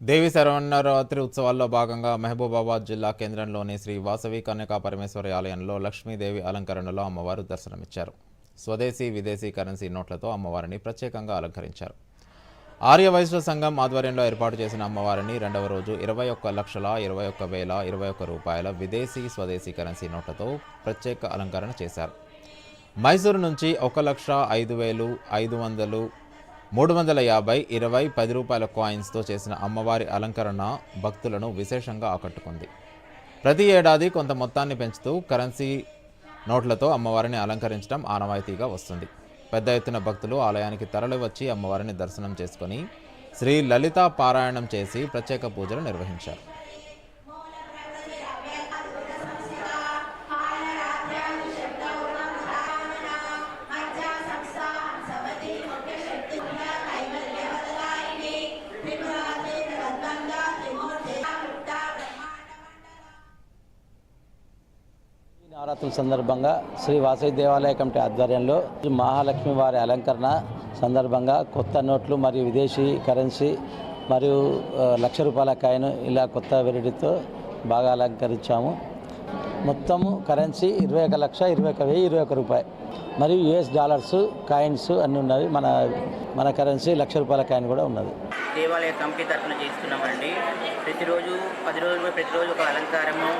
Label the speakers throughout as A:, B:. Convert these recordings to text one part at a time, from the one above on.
A: దేవి శరవణరాత్రి ఉత్సవాల్లో భాగంగా మహబూబాబాద్ జిల్లా కేంద్రంలోని శ్రీ వాసవి కన్యకా పరమేశ్వరి ఆలయంలో లక్ష్మీదేవి అలంకరణలో అమ్మవారు దర్శనమిచ్చారు. స్వదేశీ విదేశీ కరెన్సీ నోట్లతో అమ్మవారిని ప్రత్యేకంగా అలంకరించారు. ఆర్య వైశ్వ సంఘం ఆధ్వర్యంలో ఏర్పాటు చేసిన అమ్మవారిని రెండవ రోజు ఇరవై ఒక్క లక్షల ఇరవై ఒక్క వేల ఇరవై ఒక్క రూపాయల విదేశీ స్వదేశీ కరెన్సీ నోట్లతో ప్రత్యేక అలంకరణ చేశారు. మైసూరు నుంచి ఒక లక్ష ఐదు వేలు ఐదు వందలు మూడు వందల యాభై ఇరవై పది రూపాయల కాయిన్స్తో చేసిన అమ్మవారి అలంకరణ భక్తులను విశేషంగా ఆకట్టుకుంది. ప్రతి ఏడాది కొంత మొత్తాన్ని పెంచుతూ కరెన్సీ నోట్లతో అమ్మవారిని అలంకరించడం ఆనవాయితీగా వస్తుంది. పెద్ద ఎత్తున భక్తులు ఆలయానికి తరలివచ్చి అమ్మవారిని దర్శనం చేసుకొని శ్రీ లలిత పారాయణం చేసి ప్రత్యేక పూజలు నిర్వహించారు.
B: నవరాత్రుల సందర్భంగా శ్రీ వాసవి దేవాలయ కమిటీ ఆధ్వర్యంలో మహాలక్ష్మి వారి అలంకరణ సందర్భంగా కొత్త నోట్లు మరియు విదేశీ కరెన్సీ మరియు లక్ష రూపాయల కాయిన్ ఇలా కొత్త వెరడితో బాగా అలంకరించాము. మొత్తము కరెన్సీ ఇరవై ఒక లక్ష ఇరవై ఒక వెయ్యి ఇరవై ఒక రూపాయి. మరియు యుఎస్ డాలర్స్ కాయిన్స్ అన్నీ ఉన్నవి. మన మన కరెన్సీ లక్ష రూపాయల కాయిన్ కూడా ఉన్నది.
C: దేవాలయ కమిటీ తరఫున చేస్తున్నామండి. ప్రతిరోజు పది రోజులు ప్రతిరోజు ఒక అలంకారము.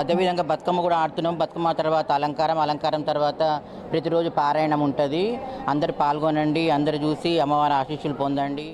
C: అదేవిధంగా బతుకమ్మ కూడా ఆడుతున్నాం. బతుకమ్మ తర్వాత అలంకారం అలంకారం తర్వాత ప్రతిరోజు పారాయణం ఉంటుంది. అందరు పాల్గొనండి అందరు చూసి అమ్మవారి ఆశీస్సులు పొందండి.